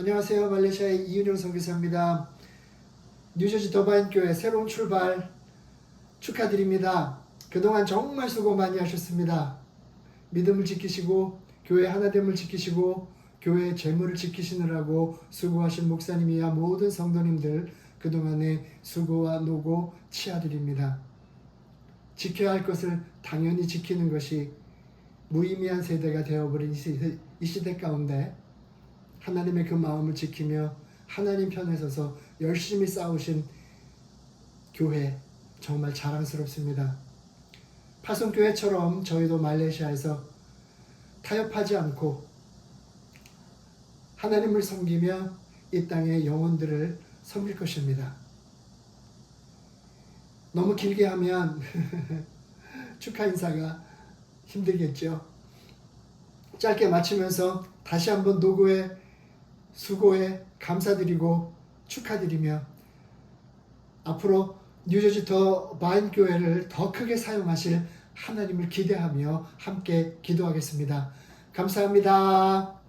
안녕하세요. 말레이시아의 이윤영 선교사입니다. 뉴저지 더바인 교회 새로운 출발 축하드립니다. 그동안 정말 수고 많이 하셨습니다. 믿음을 지키시고 교회 하나됨을 지키시고 교회 재물을 지키시느라고 수고하신 목사님이야 모든 성도님들 그동안의 수고와 노고 치아드립니다. 지켜야 할 것을 당연히 지키는 것이 무의미한 세대가 되어버린 이 시대 가운데 하나님의 그 마음을 지키며 하나님 편에 서서 열심히 싸우신 교회 정말 자랑스럽습니다. 파송교회처럼 저희도 말레이시아에서 타협하지 않고 하나님을 섬기며 이 땅의 영혼들을 섬길 것입니다. 너무 길게 하면 축하 인사가 힘들겠죠. 짧게 마치면서 다시 한번 노고에 수고에 감사드리고 축하드리며 앞으로 뉴저지 더 바인 교회를 더 크게 사용하실 하나님을 기대하며 함께 기도하겠습니다. 감사합니다.